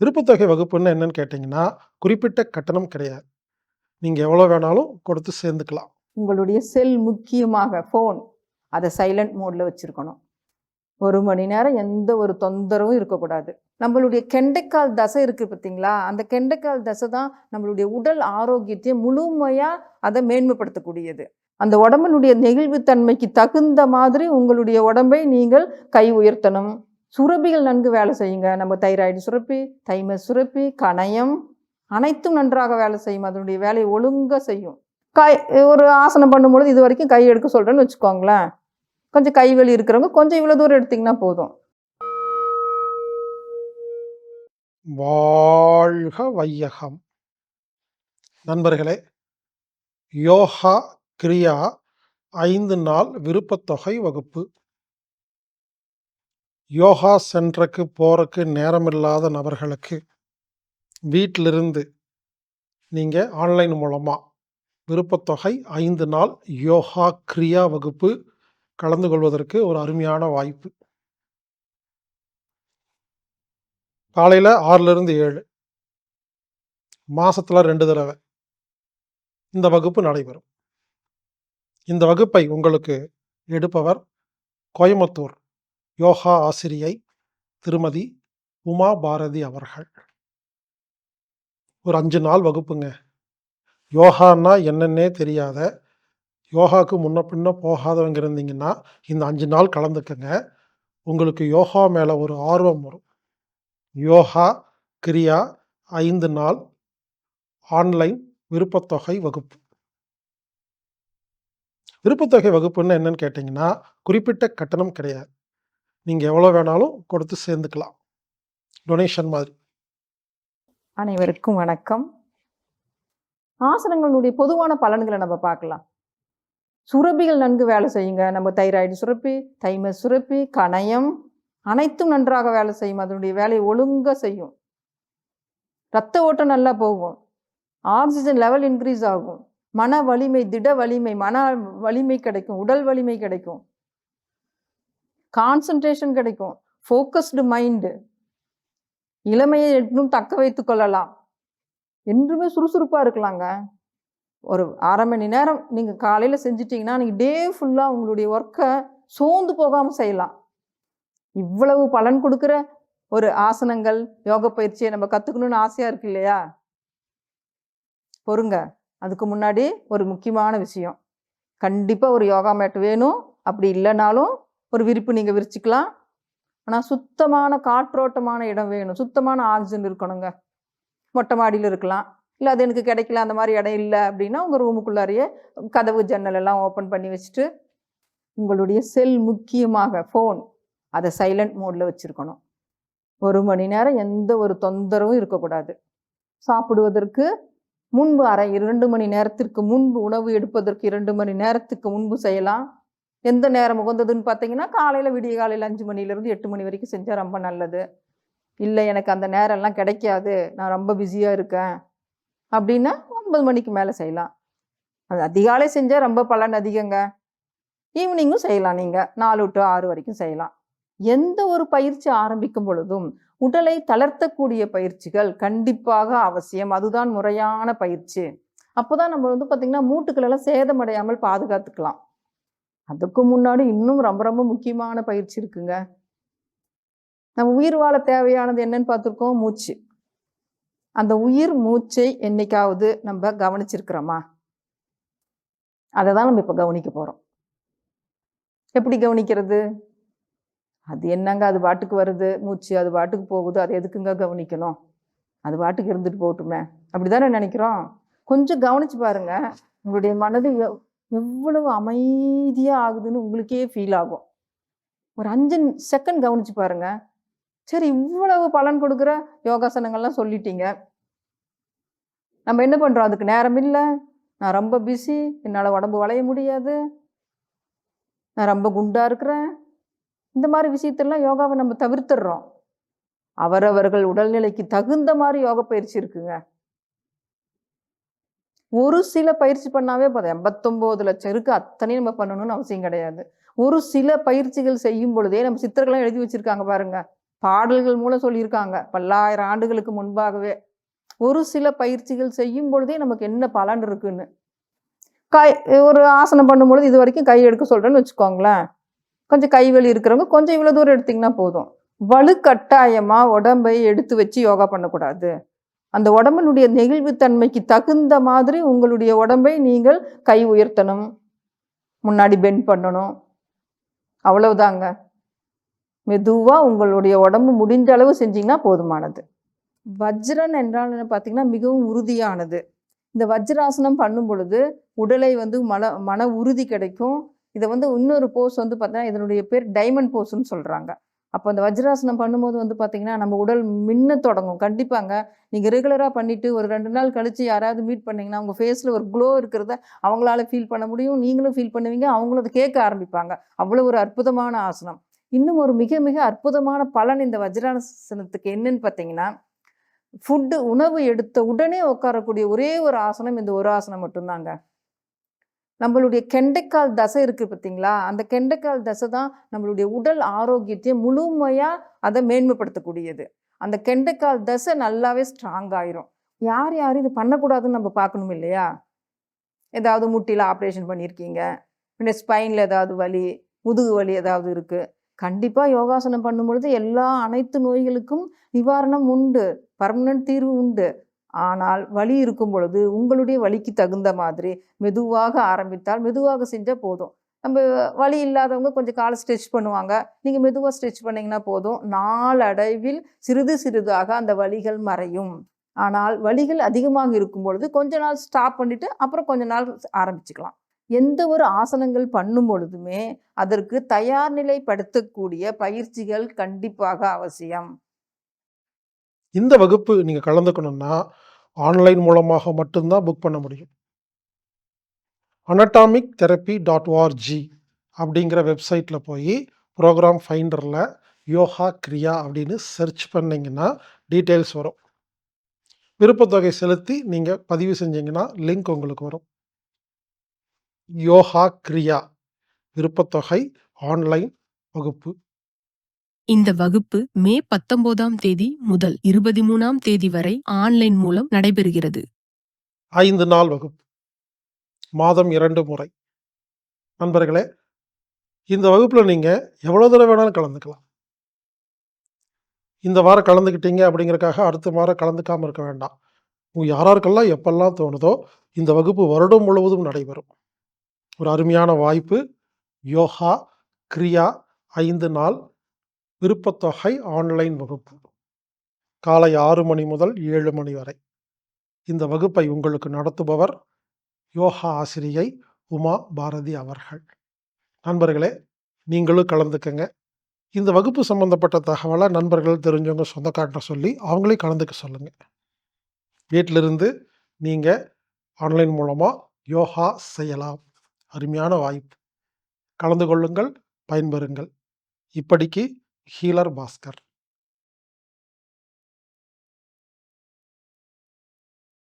விருப்பத்தொகை வகுப்புன்னு என்னன்னு கேட்டிங்கன்னா, குறிப்பிட்ட கட்டணம் கிடையாது. நீங்கள் எவ்வளோ வேணாலும் கொடுத்து சேர்ந்துக்கலாம். உங்களுடைய செல் முக்கியமாக ஃபோன் அதை சைலண்ட் மோடில் வச்சுருக்கணும் ஒரு மணி நேரம் எந்த ஒரு தொந்தரவும் இருக்கக்கூடாது. நம்மளுடைய கெண்டைக்கால் தசை இருக்குது பார்த்தீங்களா? அந்த கெண்டைக்கால் தசை தான் நம்மளுடைய உடல் ஆரோக்கியத்தை முழுமையாக அதை மேன்மைப்படுத்தக்கூடியது. அந்த உடம்பினுடைய நெகிழ்வுத்தன்மைக்கு தகுந்த மாதிரி உங்களுடைய உடம்பை நீங்கள் கை உயர்த்தணும். சுரப்பிகள் நன்கு வேலை செய்யுங்க. நம்ம தைராய்டு சுரப்பி, தைமஸ் சுரப்பி, கணையம் அனைத்தும் நன்றாக வேலை செய்யும். அதனுடைய வேலையை ஒழுங்காக செய்யும். கை ஒரு ஆசனம் பண்ணும்பொழுது இதுவரைக்கும் கை எடுக்க சொல்கிறேன்னு வச்சுக்கோங்களேன். கொஞ்சம் கை இருக்கிறவங்க கொஞ்சம் இவ்வளோ தூரம் எடுத்திங்கன்னா போதும். வாழ்க வையகம்! நண்பர்களே, யோகா, கிரியா ஐந்து நாள் விருப்பத்தொகை வகுப்பு. யோகா சென்டருக்கு போகிறக்கு நேரமில்லாத நபர்களுக்கு, வீட்டிலிருந்து நீங்கள் ஆன்லைன் மூலமாக விருப்பத்தொகை ஐந்து நாள் யோகா, கிரியா வகுப்பு கலந்து கொள்வதற்கு ஒரு அருமையான வாய்ப்பு. காலையில் 6லிருந்து 7 மாசத்துல 2 தடவ. இந்த வகுப்பு நடைபெறும். இந்த வகுப்பை உங்களுக்கு எடுப்பவர் கோயம்புத்தூர் யோகா ஆசிரியை திருமதி உமா பாரதி அவர்கள். ஒரு அஞ்சு நாள் வகுப்புங்க. யோகான்னா என்னன்னே தெரியாத, யோகாக்கு முன்ன பின்ன போகாதவங்க இருந்தீங்கன்னா, இந்த அஞ்சு நாள் கலந்துக்கங்க. உங்களுக்கு யோகா மேலே ஒரு ஆர்வம் வரும். யோகா, கிரியா ஐந்து நாள் ஆன்லைன் விருப்பத்தொகை வகுப்பு. விருப்பத்தொகை வகுப்புன்னு என்னன்னு கேட்டிங்கன்னா, குறிப்பிட்ட கட்டணம் கிடையாது. நீங்கள் எவ்வளோ வேணாலும் கொடுத்து சேர்ந்துக்கலாம். டொனேஷன் மாதிரி. அனைவருக்கும் வணக்கம். ஆசனங்களுடைய பொதுவான பலன்களை நம்ம பார்க்கலாம். சுரப்பிகள் நன்கு வேலை செய்யுங்க. நம்ம தைராய்டு சுரப்பி, தைமஸ் சுரப்பி, கணையம் அனைத்தும் நன்றாக வேலை செய்யும். அதனுடைய வேலையை ஒழுங்காக செய்யும். ரத்த ஓட்டம் நல்லா போகும். ஆக்சிஜன் லெவல் இன்க்ரீஸ் ஆகும். மன வலிமை, திட வலிமை, மன வலிமை கிடைக்கும். உடல் வலிமை கிடைக்கும். கான்சன்ட்ரேஷன் கிடைக்கும். Focused mind. இளமையை இன்னும் தக்க வைத்து கொள்ளலாம். என்றுமே சுறுசுறுப்பாக இருக்கலாங்க. ஒரு அரை மணி நேரம் நீங்கள் காலையில் செஞ்சிட்டிங்கன்னா நீங்கள் டே ஃபுல்லாக உங்களுடைய ஒர்க்கை சோர்ந்து போகாமல் செய்யலாம். இவ்வளவு பலன் கொடுக்குற ஒரு ஆசனங்கள், யோக பயிற்சியை நம்ம கற்றுக்கணும்னு ஆசையாக இருக்கு இல்லையா? பொறுங்க. அதுக்கு முன்னாடி ஒரு முக்கியமான விஷயம். கண்டிப்பாக ஒரு யோகா மேட் வேணும். அப்படி இல்லைனாலும் ஒரு விரிப்பு நீங்கள் விரிச்சுக்கலாம். ஆனால் சுத்தமான காற்றோட்டமான இடம் வேணும். சுத்தமான ஆக்சிஜன் இருக்கணுங்க. மொட்டை மாடியில் இருக்கலாம். இல்லை அது எனக்கு கிடைக்கல அந்த மாதிரி இடம் இல்லை அப்படின்னா, உங்கள் ரூமுக்குள்ளாரையே கதவு, ஜன்னல் எல்லாம் ஓப்பன் பண்ணி வச்சுட்டு, உங்களுடைய செல் முக்கியமாக ஃபோன் அதை சைலண்ட் மோடில் வச்சுருக்கணும் ஒரு மணி நேரம் எந்த ஒரு தொந்தரவும் இருக்கக்கூடாது. சாப்பிடுவதற்கு முன்பு அரை இரண்டு மணி நேரத்திற்கு முன்பு உணவு எடுப்பதற்கு இரண்டு மணி நேரத்துக்கு முன்பு செய்யலாம். எந்த நேரம் உகந்ததுன்னு பார்த்தீங்கன்னா, காலையில் விடிய காலையில் அஞ்சு மணிலேருந்து எட்டு மணி வரைக்கும் செஞ்சால் ரொம்ப நல்லது. இல்லை எனக்கு அந்த நேரம்லாம் கிடைக்காது. நான் ரொம்ப பிஸியாக இருக்கேன். அப்படின்னா ஒன்பது மணிக்கு மேலே செய்யலாம். அது அதிகாலை செஞ்சால் ரொம்ப பலன் அதிகங்க. ஈவினிங்கும் செய்யலாம் நீங்கள் நாலு டு ஆறு வரைக்கும் செய்யலாம். எந்த ஒரு பயிற்சி ஆரம்பிக்கும் பொழுதும், உடலை தளர்த்தக்கூடிய பயிற்சிகள் கண்டிப்பாக அவசியம். அதுதான் முறையான பயிற்சி. அப்போதான் நம்ம வந்து பார்த்தீங்கன்னா, மூட்டுக்களெல்லாம் சேதமடையாமல் பாதுகாத்துக்கலாம். அதுக்கு முன்னாடி இன்னும் ரொம்ப ரொம்ப முக்கியமான பயிற்சி இருக்குங்க. நம்ம உயிர் வாழ தேவையானது என்னன்னு பார்த்துருக்கோம்? மூச்சு. அந்த உயிர் மூச்சை என்னைக்காவது நம்ம கவனிச்சிருக்கிறோமா? அதை தான் நம்ம இப்போ கவனிக்க போகிறோம் எப்படி கவனிக்கிறது? அது என்னங்க அது பாட்டுக்கு வருது மூச்சு, அது பாட்டுக்கு போகுது. அது எதுக்குங்க கவனிக்கணும்? அது பாட்டுக்கு இருந்துட்டு போகட்டுமே. அப்படிதானே நினைக்கிறோம்? கொஞ்சம் கவனிச்சு பாருங்க. உங்களுடைய மனது எவ்வளவு அமைதியாக ஆகுதுன்னு உங்களுக்கே ஃபீல் ஆகும். ஒரு அஞ்சு செகண்ட் கவனிச்சு பாருங்க. சரி இவ்வளவு பலன் கொடுக்குற யோகாசனங்கள்லாம் சொல்லிட்டீங்க. நம்ம என்ன பண்றோம்? அதுக்கு நேரம் இல்லை நான் ரொம்ப பிஸி. என்னால் உடம்பு வளைய முடியாது. நான் ரொம்ப குண்டா இருக்கிறேன். இந்த மாதிரி விஷயத்தெல்லாம் யோகாவை நம்ம தவிர்த்துடுறோம். அவரவர்கள் உடல்நிலைக்கு தகுந்த மாதிரி யோக பயிற்சி இருக்குங்க. ஒரு சில பயிற்சி பண்ணாவே போதும். 89 லட்சம் இருக்கு. அத்தனையும் நம்ம பண்ணணும்னு அவசியம் கிடையாது. ஒரு சில பயிற்சிகள் செய்யும் பொழுதே நம்ம சித்தர்கள்லாம் எழுதி வச்சிருக்காங்க பாருங்க. பாடல்கள் மூலம் சொல்லியிருக்காங்க பல்லாயிரம் ஆண்டுகளுக்கு முன்பாகவே ஒரு சில பயிற்சிகள் செய்யும் பொழுதே நமக்கு என்ன பலன் இருக்குன்னு கை ஒரு ஆசனம் பண்ணும்பொழுது இது வரைக்கும் கை எடுக்க சொல்கிறேன்னு வச்சுக்கோங்களேன் கொஞ்சம் கை வலி இருக்கிறவங்க கொஞ்சம் இவ்வளோ தூரம் எடுத்திங்கன்னா போதும் வலுக்கட்டாயமாக உடம்பை எடுத்து வச்சு யோகா பண்ணக்கூடாது அந்த உடம்பினுடைய நெகிழ்வுத்தன்மைக்கு தகுந்த மாதிரி உங்களுடைய உடம்பை நீங்கள் கை உயர்த்தணும். முன்னாடி பெண்ட் பண்ணணும். அவ்வளவுதாங்க. மெதுவாக உங்களுடைய உடம்பு முடிஞ்ச அளவு செஞ்சீங்கன்னா போதுமானது. வஜ்ரன் என்றால் என்ன பார்த்தீங்கன்னா மிகவும் உறுதியானது. இந்த வஜ்ராசனம் பண்ணும் பொழுது உடலை வந்து மன மன உறுதி கிடைக்கும். இதை வந்து இன்னொரு போஸ் வந்து பார்த்தீங்கன்னா இதனுடைய பேர் டைமண்ட் போஸ்ன்னு சொல்கிறாங்க அப்போ அந்த வஜ்ராசனம் பண்ணும்போது வந்து பார்த்தீங்கன்னா நம்ம உடல் மின்ன தொடங்கும். கண்டிப்பாங்க. நீங்கள் ரெகுலராக பண்ணிவிட்டு ஒரு ரெண்டு நாள் கழித்து யாராவது மீட் பண்ணீங்கன்னா அவங்க ஃபேஸில் ஒரு க்ளோ இருக்கிறத அவங்களால ஃபீல் பண்ண முடியும். நீங்களும் ஃபீல் பண்ணுவீங்க. அவங்களும் அதை கேட்க ஆரம்பிப்பாங்க. அவ்வளோ ஒரு அற்புதமான ஆசனம். இன்னும் ஒரு மிக மிக அற்புதமான பலன் இந்த வஜ்ராசனத்துக்கு என்னன்னு பார்த்தீங்கன்னா ஃபுட்டு உணவு எடுத்த உடனே உட்காரக்கூடிய ஒரே ஒரு ஆசனம் இந்த ஒரு ஆசனம் மட்டும்தாங்க. நம்மளுடைய கெண்டைக்கால் தசை இருக்கு பார்த்தீங்களா? அந்த கெண்டைக்கால் தசை தான் நம்மளுடைய உடல் ஆரோக்கியத்தை முழுமையாக அதை மேன்மைப்படுத்தக்கூடியது. அந்த கெண்டைக்கால் தசை நல்லாவே ஸ்ட்ராங் ஆயிரும். யார் யார் இது பண்ணக்கூடாதுன்னு நம்ம பார்க்கணும் இல்லையா? ஏதாவது முட்டியில் ஆப்ரேஷன் பண்ணியிருக்கீங்க. பின்ன ஸ்பைனில் ஏதாவது வலி முதுகு வலி ஏதாவது இருக்குது கண்டிப்பாக யோகாசனம் பண்ணும் பொழுது எல்லா அனைத்து நோய்களுக்கும் நிவாரணம் உண்டு. பர்மனன்ட் தீர்வு உண்டு. ஆனால் வலி இருக்கும் பொழுது உங்களுடைய வலிக்கு தகுந்த மாதிரி மெதுவாக ஆரம்பித்தால் மெதுவாக செஞ்சால் போதும். நம்ம வலி இல்லாதவங்க கொஞ்சம் காலை ஸ்ட்ரெச் பண்ணுவாங்க. நீங்கள் மெதுவாக ஸ்ட்ரெச் பண்ணிங்கன்னா போதும். நாளடைவில் சிறிது சிறிதாக அந்த வலிகள் மறையும். ஆனால் வலிகள் அதிகமாக இருக்கும் பொழுது கொஞ்ச நாள் ஸ்டாப் பண்ணிவிட்டு அப்புறம் கொஞ்ச நாள் ஆரம்பிச்சுக்கலாம். எந்த ஒரு ஆசனங்கள் பண்ணும் பொழுதுமே அதற்கு தயார் நிலைப்படுத்தக்கூடிய பயிற்சிகள் கண்டிப்பாக அவசியம். இந்த வகுப்பு நீங்கள் கலந்துக்கணும்னா ஆன்லைன் மூலமாக மட்டும்தான் புக் பண்ண முடியும். அனட்டாமிக் தெரப்பி டாட் ஓஆர்ஜி அப்படிங்கிற வெப்சைட்டில் போய் ப்ரோக்ராம் ஃபைண்டரில் யோகா கிரியா அப்படின்னு சர்ச் பண்ணிங்கன்னா டீட்டெயில்ஸ் வரும். விருப்பத்தொகை செலுத்தி நீங்கள் பதிவு செஞ்சீங்கன்னா லிங்க் உங்களுக்கு வரும். யோகா கிரியா விருப்பத்தொகை ஆன்லைன் வகுப்பு. இந்த வகுப்பு மே பத்தொன்பதாம் தேதி முதல் இருபத்தி மூணாம் தேதி வரை ஆன்லைன் மூலம் நடைபெறுகிறது. ஐந்து நாள் வகுப்பு. மாதம் இரண்டு முறை. நண்பர்களே இந்த வகுப்பில் நீங்கள் எவ்வளோ தடவை வேணாலும் கலந்துக்கலாம். இந்த வாரம் கலந்துக்கிட்டீங்க அப்படிங்கிறக்காக அடுத்த வாரம் கலந்துக்காமல் இருக்க வேண்டாம். உங்கள் யாராருக்கெல்லாம் எப்பெல்லாம் தோணுதோ இந்த வகுப்பு வருடம் முழுவதும் நடைபெறும். ஒரு அருமையான வாய்ப்பு யோகா கிரியா ஐந்து நாள் விருப்பத்தொகை ஆன்லைன் வகுப்பு. காலை ஆறு மணி முதல் ஏழு மணி வரை. இந்த வகுப்பை உங்களுக்கு நடத்துபவர் யோகா ஆசிரியை உமா பாரதி அவர்கள். நண்பர்களே நீங்களும் கலந்துக்கங்க. இந்த வகுப்பு சம்பந்தப்பட்ட தகவலை நண்பர்கள் தெரிஞ்சவங்க சொந்தக்கார்ட்ட சொல்லி அவங்களையும் கலந்துக்க சொல்லுங்கள் வீட்டிலிருந்து நீங்கள் ஆன்லைன் மூலமாக யோகா செய்யலாம். அருமையான வாய்ப்பு. கலந்து கொள்ளுங்கள் பயன்பெறுங்கள். இப்படிக்கு హీలర్ భాస్కర్